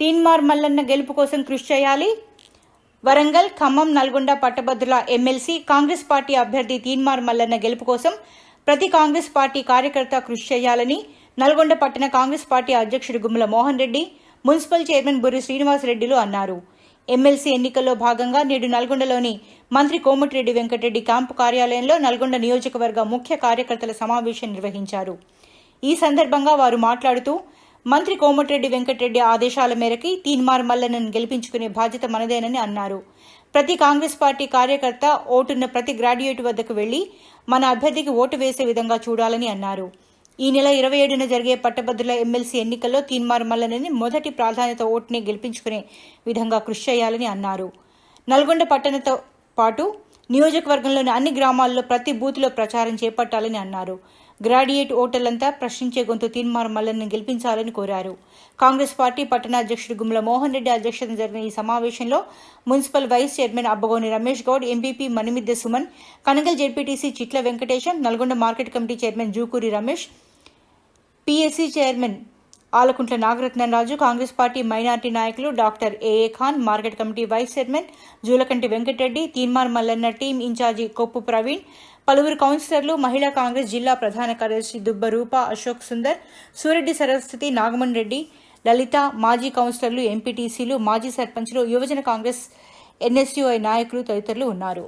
తీన్మార్ మల్లన్న గెలుపు కోసం కృషి చేయాలి. వరంగల్ ఖమ్మం నల్గొండ పట్టభద్రుల ఎమ్మెల్సీ కాంగ్రెస్ పార్టీ అభ్యర్థి తీన్మార్ మల్లన్న గెలుపు కోసం ప్రతి కాంగ్రెస్ పార్టీ కార్యకర్త కృషి చేయాలని నల్గొండ పట్టణ కాంగ్రెస్ పార్టీ అధ్యక్షుడు గుమ్మల మోహన్ రెడ్డి మున్సిపల్ చైర్మన్ బుర్రి శ్రీనివాస్ రెడ్డిలు అన్నారు. ఎమ్మెల్సీ ఎన్నికల్లో భాగంగా నేడు నల్గొండలోని మంత్రి కోమటిరెడ్డి వెంకటరెడ్డి క్యాంపు కార్యాలయంలో నల్గొండ నియోజకవర్గ ముఖ్య కార్యకర్తల సమావేశం నిర్వహించారు. ఈ సందర్భంగా వారు మాట్లాడుతూ మంత్రి కోమటిరెడ్డి వెంకటరెడ్డి ఆదేశాల మేరకు తీన్మార్ మల్లన్నను గెలిపించుకునే బాధ్యత మనదేనని అన్నారు. ప్రతి కాంగ్రెస్ పార్టీ కార్యకర్త ఓటున్న ప్రతి గ్రాడ్యుయేట్ వద్దకు వెళ్ళి మన అభ్యర్థికి ఓటు వేసే విధంగా చూడాలని అన్నారు. ఈ నెల ఇరవై ఏడున జరిగే పట్టభద్రుల ఎమ్మెల్సీ ఎన్నికల్లో తీన్మార్ మల్లనని మొదటి ప్రాధాన్యత ఓటుని గెలిపించుకునే విధంగా కృషి చేయాలని అన్నారు. నల్గొండ పట్టణంతో పాటు నియోజకవర్గంలోని అన్ని గ్రామాల్లో ప్రతి బూత్లో ప్రచారం చేపట్టాలని అన్నారు. గ్రాడ్యుయేట్ ఓటర్లంతా ప్రశ్నించే గొంతు తీన్మార్ మల్లన్ను గెలిపించాలని కోరారు. కాంగ్రెస్ పార్టీ పట్టణ అధ్యక్షుడు గుమ్మల మోహన్ రెడ్డి అధ్యక్షతన జరిగిన ఈ సమావేశంలో municipal vice chairman Abbagoni Ramesh Goud MPP Manimidde Suman Kanagal ZPTC Chitla Venkatesham Nalgonda market committee chairman Jukuri Ramesh PSC chairman Alakuntla Nagaratnam Raju Congress party minority నాయకులు doctor AA Khan market committee vice chairman Julakanti Venkatareddy Teenmaar Mallanna team incharge Koppu Praveen పలువురు కౌన్సిలర్లు మహిళా కాంగ్రెస్ జిల్లా ప్రధాన కార్యదర్శి దుబ్బ రూప అశోక్ సుందర్ సూరెడ్డి సరస్వతి నాగమన్ రెడ్డి లలిత మాజీ కౌన్సిలర్లు ఎంపీటీసీలు మాజీ సర్పంచ్లు యువజన కాంగ్రెస్ ఎన్ఎస్యుఐ నాయకులు తదితరులు ఉన్నారు.